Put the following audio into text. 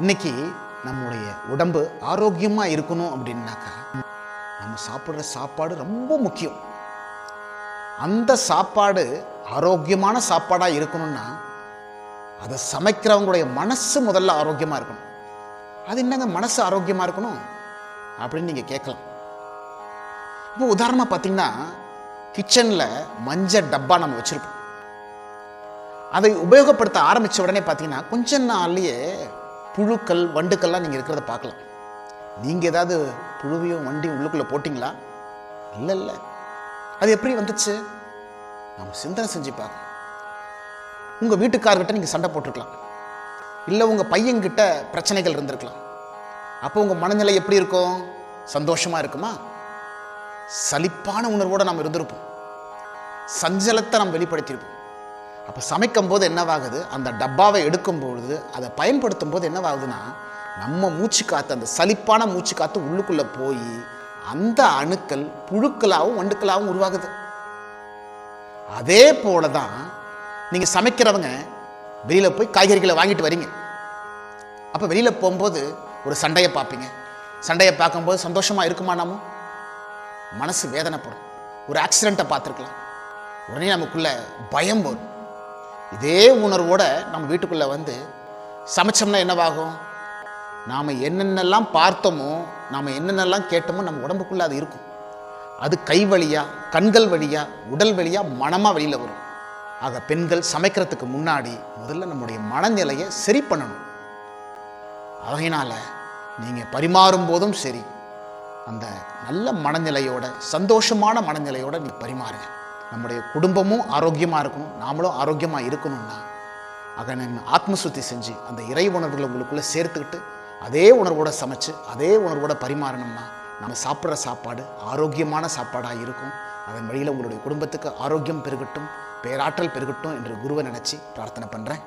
இன்னைக்கு நம்முடைய உடம்பு ஆரோக்கியமாக இருக்கணும் அப்படின்னாக்கா நம்ம சாப்பிட்ற சாப்பாடு ரொம்ப முக்கியம். அந்த சாப்பாடு ஆரோக்கியமான சாப்பாடாக இருக்கணும்னா அதை சமைக்கிறவங்களுடைய மனசு முதல்ல ஆரோக்கியமாக இருக்கணும். அது என்னங்க மனசு ஆரோக்கியமாக இருக்கணும் அப்படின்னு நீங்கள் கேட்கலாம். இப்போ உதாரணமாக பார்த்தீங்கன்னா கிச்சனில் மஞ்சள் டப்பா நம்ம வச்சுருப்போம். அதை உபயோகப்படுத்த ஆரம்பித்த உடனே பார்த்தீங்கன்னா கொஞ்ச நாள்லயே புழுக்கள் வண்டுக்கள்லாம் நீங்கள் இருக்கிறத பார்க்கலாம். நீங்கள் ஏதாவது புழுவையும் வண்டியும் உள்ளுக்குள்ளே போட்டிங்களா? இல்லை இல்லை. அது எப்படி வந்துச்சு? நம்ம சிந்தனை செஞ்சு பார்க்கணும். உங்கள் வீட்டுக்காரர்கிட்ட நீங்கள் சண்டை போட்டிருக்கலாம். இல்லை உங்கள் பையன்கிட்ட பிரச்சனைகள் இருந்திருக்கலாம். அப்போ உங்கள் மனநிலை எப்படி இருக்கும்? சந்தோஷமாக இருக்குமா? சலிப்பான உணர்வோடு நாம் இருந்திருப்போம். சஞ்சலத்தை நாம் வெளிப்படுத்தியிருப்போம். அப்போ சமைக்கும் போது என்னவாகுது? அந்த டப்பாவை எடுக்கும் பொழுது அதை பயன்படுத்தும் போது என்னவாகுதுன்னா நம்ம மூச்சு காற்று அந்த சலிப்பான மூச்சு காற்று உள்ளுக்குள்ளே போய் அந்த அணுக்கள் புழுக்களாகவும் வண்டுக்களாகவும் உருவாகுது. அதே போல தான் நீங்கள் சமைக்கிறவங்க வெளியில் போய் காய்கறிகளை வாங்கிட்டு வரீங்க. அப்போ வெளியில் போகும்போது ஒரு சண்டையை பார்ப்பீங்க. சண்டையை பார்க்கும்போது சந்தோஷமாக இருக்குமா நாம? மனசு வேதனைப்படும். ஒரு ஆக்சிடெண்ட்டை பார்த்துருக்கலாம். உடனே நமக்குள்ள பயம் வரும். இதே உணர்வோட நம்ம வீட்டுக்குள்ளே வந்து சமைச்சோம்னா என்னவாகும்? நாம் என்னென்னலாம் பார்த்தோமோ நாம் என்னென்னலாம் கேட்டோமோ நம்ம உடம்புக்குள்ளே அது இருக்கும். அது கை வழியாக கண்கள் வழியாக உடல் வழியாக மனமாக வெளியில் வரும். ஆக பெண்கள் சமைக்கிறதுக்கு முன்னாடி முதல்ல நம்முடைய மனநிலையை சரி பண்ணணும். ஆகையினால நீங்கள் பரிமாறும் போதும் சரி. அந்த நல்ல மனநிலையோட சந்தோஷமான மனநிலையோட நீ பரிமாறுங்க. நம்முடைய குடும்பமும் ஆரோக்கியமாக இருக்கணும். நாமளும் ஆரோக்கியமாக இருக்கணும்னா ஆக நம்ம ஆத்மசுத்தி செஞ்சு அந்த இறை உணர்வுகளை உங்களுக்குள்ளே சேர்த்துக்கிட்டு அதே உணர்வோடு சமைச்சு அதே உணர்வோட பரிமாறணும்னா நம்ம சாப்பிட்ற சாப்பாடு ஆரோக்கியமான சாப்பாடாக இருக்கும். அதன் வழியில் உங்களுடைய குடும்பத்துக்கு ஆரோக்கியம் பெருகட்டும் பேராற்றல் பெருகட்டும் என்று குருவை நினச்சி பிரார்த்தனை பண்ணுறேன்